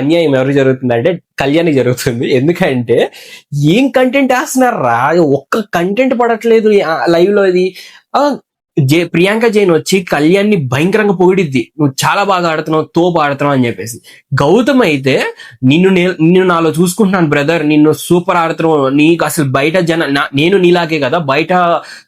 అన్యాయం ఎవరు జరుగుతుందంటే కళ్యాణి జరుగుతుంది. ఎందుకంటే ఏం కంటెంట్ వేస్తున్నారా? ఒక్క కంటెంట్ పడట్లేదు లైవ్లో ఇది. ఆ, జే ప్రియాంక జైన్ వచ్చి కళ్యాణ్ని భయంకరంగా పొగిడిద్ది. నువ్వు చాలా బాగా ఆడుతున్నావు తోపు ఆడుతున్నావు అని చెప్పేసి. గౌతమ్ అయితే నిన్ను నిన్ను నాలో చూసుకుంటున్నాను బ్రదర్. నిన్ను సూపర్ ఆడుతున్నావు. నీకు అసలు బయట జన నేను నీలాగే కదా. బయట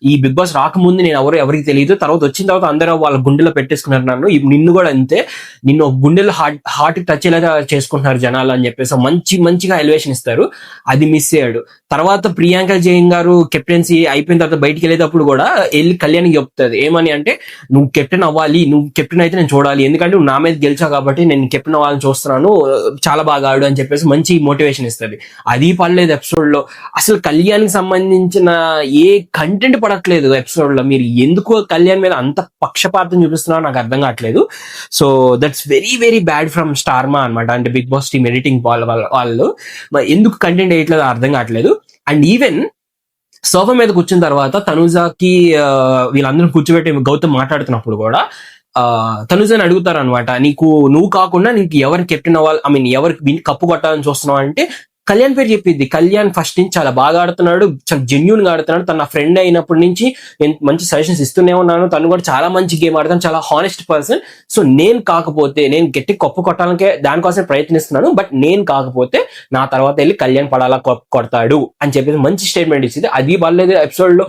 ఈ బిగ్ బాస్ రాకముందు నేను ఎవరు ఎవరికి తెలియదు. తర్వాత వచ్చిన తర్వాత అందరూ వాళ్ళ గుండెలో పెట్టేసుకున్నారు నన్ను. ఇప్పుడు నిన్ను కూడా అంతే. నిన్ను గుండెలో హార్ట్ హార్ట్ టచ్ అయ్యేలాగా చేసుకుంటున్నారు జనాలు అని చెప్పేసి. మంచి మంచిగా ఎలివేషన్ ఇస్తారు. అది మిస్ అయ్యాడు. తర్వాత ప్రియాంక జైన్ గారు కెప్టెన్సీ అయిపోయిన తర్వాత బయటికి వెళ్ళేటప్పుడు కూడా వెళ్ళి కళ్యాణ్కి చెప్తుంది ఏమని అంటే నువ్వు కెప్టెన్ అవ్వాలి నువ్వు కెప్టెన్ అయితే నేను చూడాలి. ఎందుకంటే నువ్వు నా మీద గెలిచావు కాబట్టి నేను కెప్టెన్ అవ్వాలని చూస్తున్నాను. చాలా బాగా ఆడు అని చెప్పేసి మంచి మోటివేషన్ ఇస్తుంది. అది పడలేదు ఎపిసోడ్లో. అసలు కళ్యాణ్కి సంబంధించిన ఏ కంటెంట్ పడట్లేదు ఎపిసోడ్లో. మీరు ఎందుకు కళ్యాణ్ మీద అంత పక్షపాతం చూపిస్తున్నారో నాకు అర్థం కావట్లేదు. So that's very very bad from Star Maa అనమాట అంటే బిగ్ బాస్ టీమ్ ఎడిటింగ్ వాళ్ళ వాళ్ళ- వాళ్ళు ఎందుకు కంటెంట్ వేయట్లేదు అర్థం కావట్లేదు. అండ్ ఈవెన్ సోఫా మీద కూర్చున్న తర్వాత తనుజాకి ఆ, వీళ్ళందరూ కూర్చోబెట్టి గౌతమ్ మాట్లాడుతున్నప్పుడు కూడా ఆ తనుజని అడుగుతారు అనమాట నీకు నువ్వు కాకుండా నీకు ఎవరు కెప్టెన్ అవ్వాలి? ఐ మీన్ ఎవరికి కప్పు కొట్టాలని చూస్తున్నావు అంటే కళ్యాణ్ పేరు చెప్పింది కళ్యాణ్ ఫస్ట్ నుంచి చాలా బాగా ఆడుతున్నాడు. చాలా జెన్యున్గా ఆడుతున్నాడు. తన ఫ్రెండ్ అయినప్పటి నుంచి నేను మంచి సజెషన్స్ ఇస్తూనే ఉన్నాను. తను కూడా చాలా మంచి గేమ్ ఆడుతాను చాలా హానెస్ట్ పర్సన్ సో నేను కాకపోతే నేను గట్టి కప్పు కొట్టాలకే దానికోసం ప్రయత్నిస్తున్నాను. బట్ నేను కాకపోతే నా తర్వాత వెళ్ళి కళ్యాణ్ పడాలా కొడతాడు అని చెప్పేసి మంచి స్టేట్మెంట్ ఇచ్చింది. అది పర్లేదు ఎపిసోడ్లో